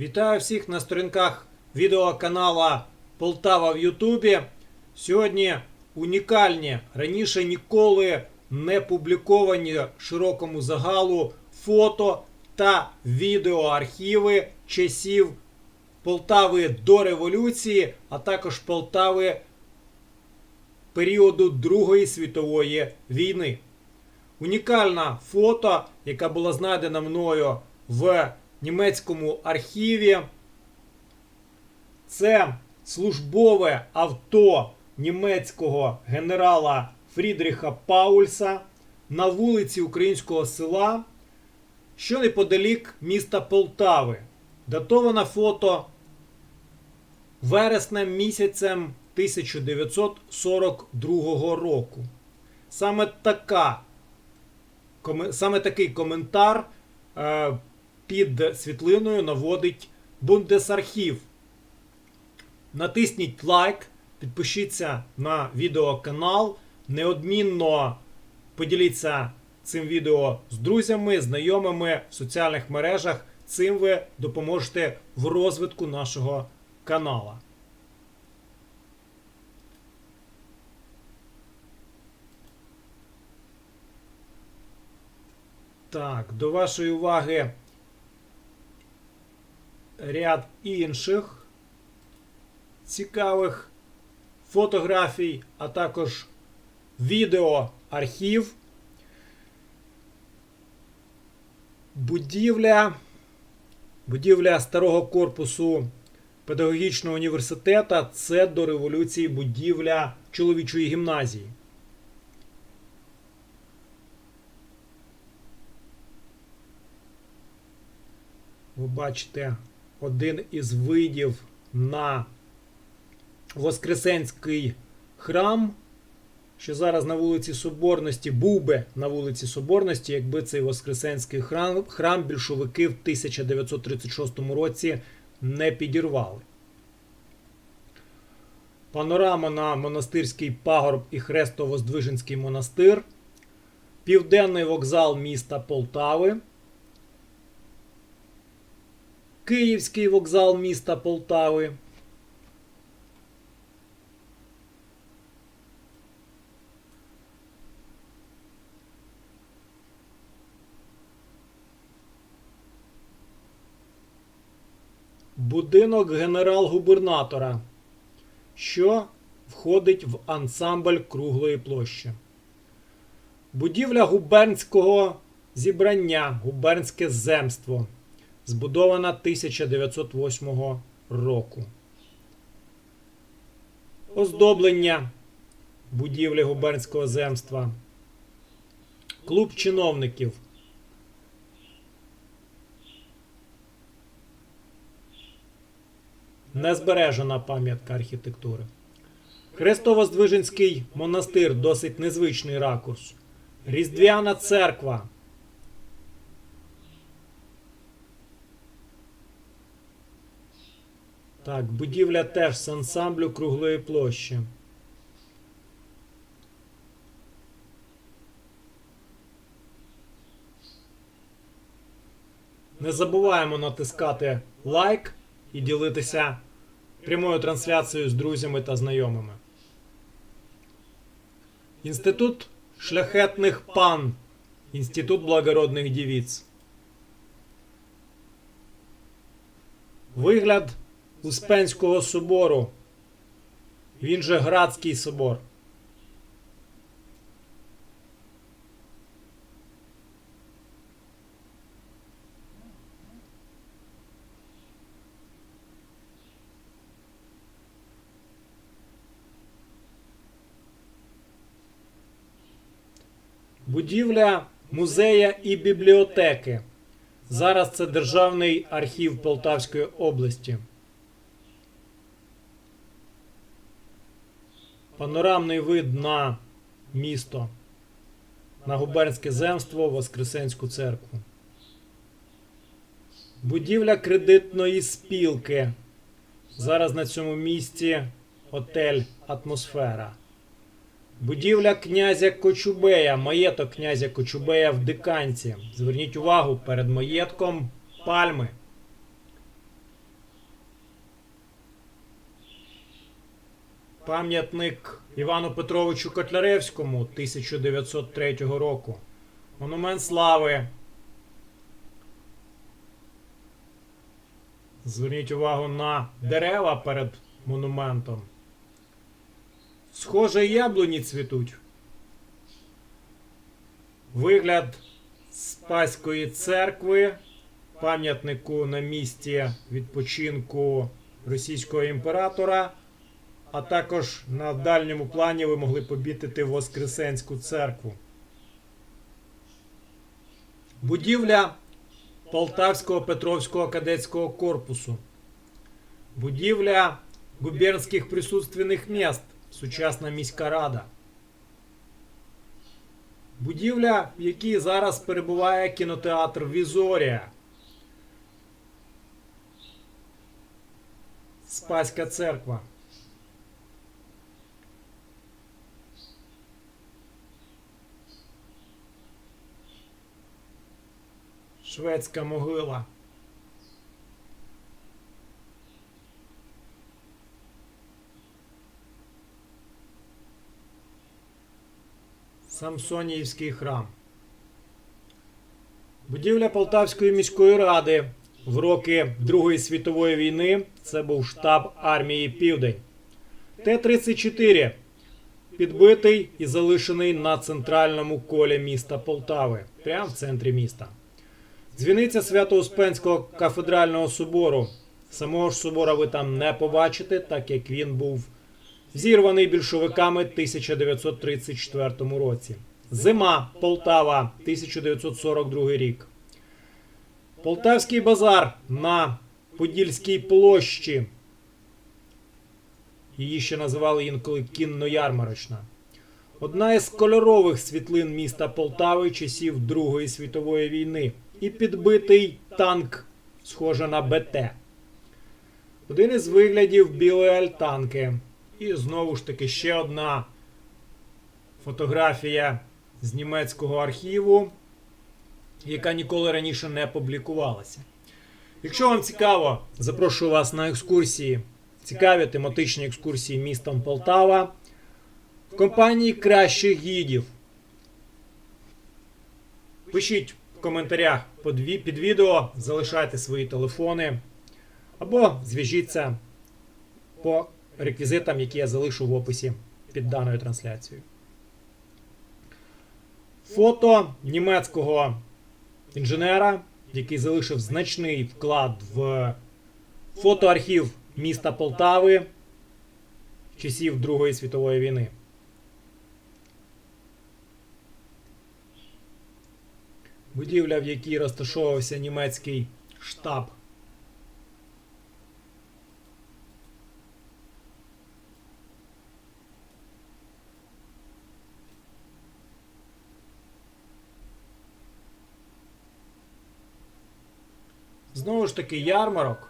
Вітаю всіх на сторінках відеоканала Полтава в Ютубі. Сьогодні унікальні, раніше ніколи не публіковані широкому загалу фото та відеоархіви часів Полтави до революції, а також Полтави періоду Другої світової війни. Унікальна фото, яка була знайдена мною в німецькому архіві. Це службове авто німецького генерала Фрідріха Паульса на вулиці українського села, що неподалік міста Полтави. Датоване фото вереснем місяцем 1942 року. Саме така саме такий коментар е, під світлиною наводить Бундесархів. Натисніть лайк, підпишіться на відеоканал, неодмінно поділіться цим відео з друзями, знайомими в соціальних мережах. Цим ви допоможете в розвитку нашого канала. Так, до вашої уваги ряд інших цікавих фотографій, а також відеоархів. Будівля, будівля старого корпусу педагогічного університету це до революції будівля чоловічої гімназії. ви бачите один із видів на Воскресенський храм, що зараз на вулиці Соборності, був би на вулиці Соборності, якби цей Воскресенський храм, храм більшовики в 1936 році не підірвали. Панорама на монастирський пагорб і Хрестово-Здвиженський монастир, Південний вокзал міста Полтави. Київський вокзал міста Полтави. Будинок генерал-губернатора, що входить в ансамбль круглої площі. Будівля губернського зібрання, губернське земство збудована 1908 року. Оздоблення будівлі губернського земства. Клуб чиновників. Незбережена пам'ятка архітектури. Хрестово-Здвиженський монастир досить незвичний ракурс. Різдвяна церква. Так, будівля теж з ансамблю круглої площі. Не забуваємо натискати лайк і ділитися прямою трансляцією з друзями та знайомими. Інститут шляхетних пан. Інститут благородних дівіць. Вигляд Успенського собору. Він же Градський собор. Будівля музея і бібліотеки. Зараз це Державний архів Полтавської області. Панорамний вид на місто, на губернське земство, Воскресенську церкву. Будівля кредитної спілки. Зараз на цьому місці отель Атмосфера. Будівля князя Кочубея, маєток князя Кочубея в Диканці. Зверніть увагу, перед маєтком пальми. Пам'ятник Івану Петровичу Котляревському 1903 року. Монумент слави. Зверніть увагу на дерева перед монументом. Схоже, яблуні цвітуть. Вигляд Спаської церкви, пам'ятнику на місці відпочинку російського імператора. А також на дальньому плані ви могли помітити Воскресенську церкву. Будівля Полтавського Петровського кадетського корпусу. Будівля губернських присутственних міст. Сучасна міська рада. Будівля, в якій зараз перебуває кінотеатр Візорія. Спаська церква. Шведська могила. Самсоніївський храм. Будівля Полтавської міської ради в роки Другої світової війни це був штаб армії Південь. Т-34 підбитий і залишений на центральному колі міста Полтави, прямо в центрі міста. Дзвіниця Свято-Успенського кафедрального собору. Самого ж собора ви там не побачите, так як він був зірваний більшовиками в 1934 році. Зима Полтава, 1942 рік. Полтавський базар на Подільській площі. Її ще називали інколи кінно-ярмарочна. Одна із кольорових світлин міста Полтави часів Другої світової війни. І підбитий танк, схоже на БТ. Один із виглядів білої альтанки. І знову ж таки ще одна фотографія з німецького архіву, яка ніколи раніше не публікувалася. Якщо вам цікаво, запрошую вас на екскурсії, цікаві тематичні екскурсії містом Полтава в компанії кращих гідів. Пишіть в коментарях під ві- під відео, залишайте свої телефони або зв'яжіться по реквізитам, які я залишу в описі під даною трансляцією. Фото німецького інженера, який залишив значний вклад в фотоархів міста Полтави часів Другої світової війни. Будівля, в якій розташовувався німецький штаб. Знову ж таки, ярмарок.